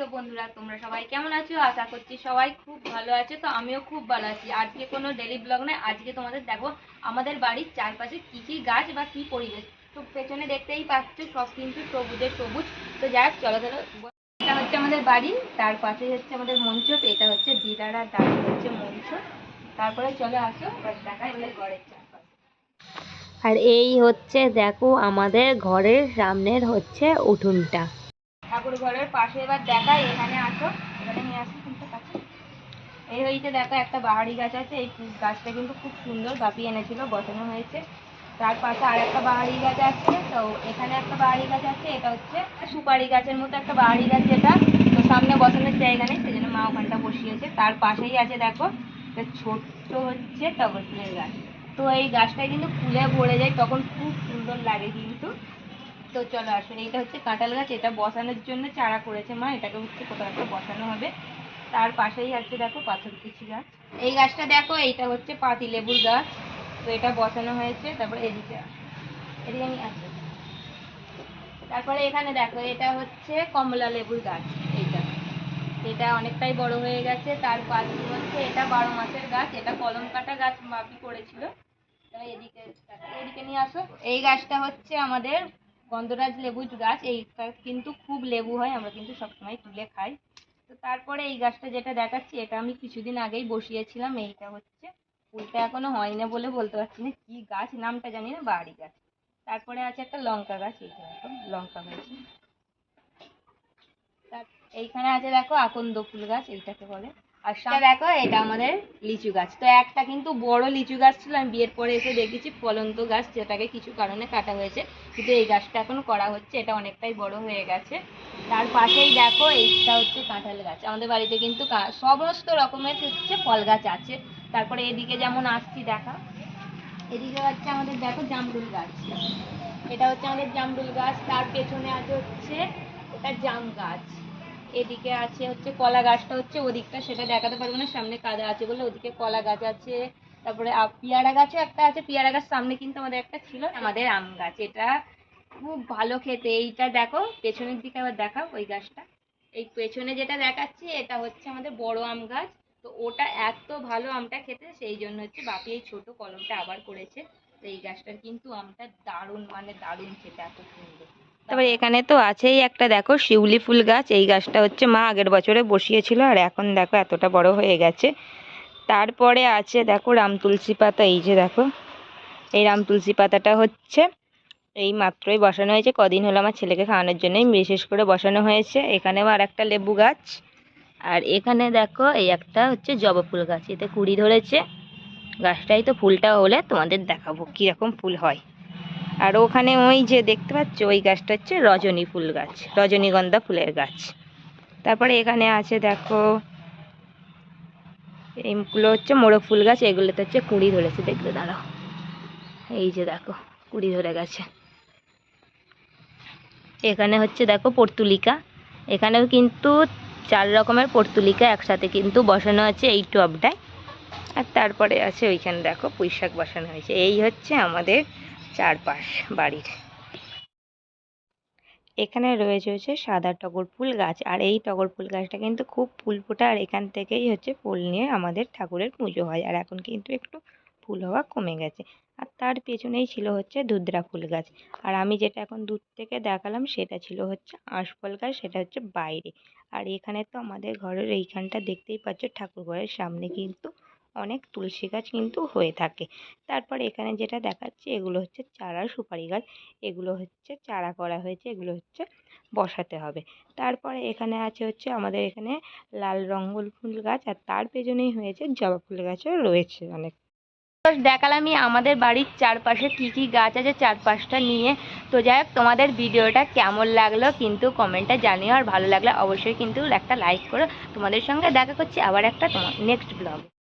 তো বন্ধুরা, তোমরা সবাই কেমন আছো? আশা করছি সবাই খুব ভালো আছে। তো আমিও খুব ভালো আছি। আজকে কোনো ডেলি ব্লগ নয়, আজকে তোমাদের দেখো আমাদের বাড়ির চারপাশে কি কি গাছ বা কি পরিবেশ। তো পেছনে দেখতেই পাচ্ছ, সব কিন্তু সবুজে সবুজ। তো যাক চলো চলো এটা হচ্ছে আমাদের বাড়ি, তার পাশে হচ্ছে আমাদের মঞ্চ, এটা হচ্ছে দিদার আর দাদির হচ্ছে মঞ্চ। তারপরে চলে আসো আমাদের ঘরের চারপাশে। আর এই হচ্ছে, দেখো আমাদের ঘরের সামনের হচ্ছে উঠোনটা। ঠাকুর ঘরের পাশে। এবার দেখাই, এখানে আসো, এখানে নিয়ে আসো, কিন্তু কাছে। এই হইতে দেখো, একটা বাহারি গাছ আছে, এই গাছটা কিন্তু খুব সুন্দর, বাপি এনেছিল, বসানো হয়েছে। তার পাশে আর একটা বাহারি গাছ আছে, তো এখানে একটা বাহারি গাছ আছে, এটা হচ্ছে সুপারি গাছের মতো একটা বাহারি গাছ যেটা। তো সামনে বসানোর জায়গা নেই সেজন্য মা ওখানটা বসিয়েছে। তার পাশেই আছে, দেখো ছোট্ট হচ্ছে টগর ফুলের গাছ। তো এই গাছটা কিন্তু ফুলে ভরে যায়, তখন খুব সুন্দর লাগে কিন্তু। তো চলো আসুন এইটা হচ্ছে কাঁঠাল গাছ, এটা বসানোর জন্য চারা করেছে মা, এটাকে হচ্ছে কোথাও একটা বসানো হবে। তার পাশেই আছে দেখো পাথর কুচি গাছ। এই গাছটা দেখো, এইটা হচ্ছে পাতি লেবুর গাছ। তো এটা বসানো হয়েছে, তারপরে এদিকে। এদিকে নিয়ে আসো তারপরে এখানে দেখো, এটা হচ্ছে কমলা লেবুর গাছ, এইটা। এটা অনেকটাই বড় হয়ে গেছে, তার পাশে হচ্ছে এটা বারো মাসের গাছ, এটা কলম কাটা গাছ মাপি করেছিল। এদিকে এদিকে নিয়ে আসো। এই গাছটা হচ্ছে আমাদের গন্ধরাজ লেবু গাছ এইটা কিন্তু খুব লেবু হয়, আমরা কিন্তু সবসময় তুলে খাই। তো তারপরে এই গাছটা যেটা দেখাচ্ছি, এটা আমি কিছুদিন আগেই বসিয়েছিলাম, এইটা হচ্ছে। ফুলটা এখনও হয়নি বলে বলতে পারছি না, কি গাছ নামটা জানি না, বাড়ি গাছ। তারপরে আছে একটা লঙ্কা গাছ এইটা লঙ্কা হয়েছে এইখানে আছে দেখো আকন্দ ফুল গাছ, এইটাকে বলে। আর সামনে দেখো, এটা আমাদের লিচু গাছ। তো একটা কিন্তু বড় লিচু গাছ ছিল, আমি বিয়ের পরে এসে দেখেছি ফলন্ত গাছ, যেটাকে কিছু কারণে কাটা হয়েছে। কিন্তু এই গাছটা এখন করা হচ্ছে, এটা অনেকটাই বড় হয়ে গেছে। তার পাশেই দেখো, এইটা হচ্ছে কাঁঠাল গাছ। আমাদের বাড়িতে কিন্তু সমস্ত রকমের হচ্ছে ফল গাছ আছে। তারপরে এদিকে যেমন আসছি, দেখা। এদিকে হচ্ছে আমাদের, দেখো, জামরুল গাছ। এটা হচ্ছে আমাদের জামরুল গাছ। তার পেছনে আছে হচ্ছে, ওটা জাম গাছ। এদিকে আছে হচ্ছে কলা গাছটা হচ্ছে ওদিকটা, সেটা দেখাতে পারব না, সামনে কাদা আছে বলে ওদিকে কলা গাছ আছে, তারপরে পেয়ারা গাছও একটা আছে, পেয়ারা গাছ সামনে কিন্তু আমাদের একটা ছিল, আমাদের আম গাছ, এটা খুব ভালো খেতে, এইটা দেখো, পেছনের দিকে আবার দেখাও ওই গাছটা, এই পেছনে যেটা দেখাচ্ছি, এটা হচ্ছে আমাদের বড় আম গাছ, তো ওটা এত ভালো আমটা খেতে, সেই জন্য হচ্ছে বাপি এই ছোট কলমটা আবার করেছে, তো এই গাছটার কিন্তু আমটা দারুণ মানে দারুণ খেতে, এত সুন্দর। তারপরে এখানে তো আছেই একটা, দেখো শিউলি ফুল গাছ। এই গাছটা হচ্ছে মা আগের বছরে বসিয়েছিল, আর এখন দেখো এতটা বড় হয়ে গেছে। তারপরে আছে, দেখো রাম তুলসী পাতা, এই যে দেখো। এই রাম তুলসী পাতাটা হচ্ছে, এই মাত্রই বসানো হয়েছে। কদিন হলো আমার ছেলেকে খাওয়ানোর জন্যই বিশেষ করে বসানো হয়েছে। এখানেও আর একটা লেবু গাছ। আর এখানে দেখো এই একটা হচ্ছে জবা ফুল গাছ, এতে কুড়ি ধরেছে। গাছটাই তো ফুলটা হলে তোমাদের দেখাবো কীরকম ফুল হয়। আর ওখানে ওই যে দেখতে পাচ্ছ, ওই গাছটা হচ্ছে রজনী ফুল গাছ, রজনীগন্ধা ফুলের গাছ। তারপরে এখানে আছে দেখো, এইগুলো হচ্ছে মোরগ ফুল গাছ, এগুলোতে হচ্ছে কুড়ি ধরেছে দেখলে দাঁড়াও। এই যে দেখো, কুড়ি ধরে গেছে। এখানে হচ্ছে দেখো পর্তুলিকা, এখানেও কিন্তু চার রকমের পর্তুলিকা একসাথে কিন্তু বসানো আছে এই টবটায়। আর তারপরে আছে ওইখানে দেখো পুঁই শাক বসানো হয়েছে। এই হচ্ছে আমাদের চারপাশ বাড়ির। এখানে রয়েছে হচ্ছে সাদা টগর ফুল গাছ। আর এই টগর ফুল গাছটা কিন্তু খুব ফুল ফোটে, আর এখান থেকেই হচ্ছে ফুল নিয়ে আমাদের ঠাকুরের পুজো হয়। আর এখন কিন্তু একটু ফুল হওয়া কমে গেছে। আর তার পেছনেই ছিল হচ্ছে ধুদ্রা ফুল গাছ। আর আমি যেটা এখন দূর থেকে দেখালাম সেটা ছিল হচ্ছে আঁশফল গাছ, সেটা হচ্ছে বাইরে। আর এখানে তো আমাদের ঘরের এইখানটা দেখতেই পাচ্ছ, ঠাকুর ঘরের সামনে কিন্তু অনেক তুলসী গাছ কিন্তু হয়ে থাকে। তারপর এখানে যেটা দেখাচ্ছে, এগুলো হচ্ছে চারা, সুপারি গাছ, এগুলো হচ্ছে চারা করা হয়েছে, এগুলো হচ্ছে বসাতে হবে। তারপরে এখানে আছে হচ্ছে আমাদের এখানে লাল রঙ্গল ফুল গাছ, আর তার পেছনেই হয়েছে জবা ফুল গাছও রয়েছে অনেক। তো দেখালামই আমাদের বাড়ির চারপাশে কি কি গাছ আছে চারপাশটা নিয়ে। তো যাই হোক, তোমাদের ভিডিওটা কেমন লাগল কিন্তু কমেন্টে জানিও, আর ভালো লাগলে অবশ্যই কিন্তু একটা লাইক করো। তোমাদের সঙ্গে দেখা করছি আবার একটা তোমার নেক্সট ব্লগ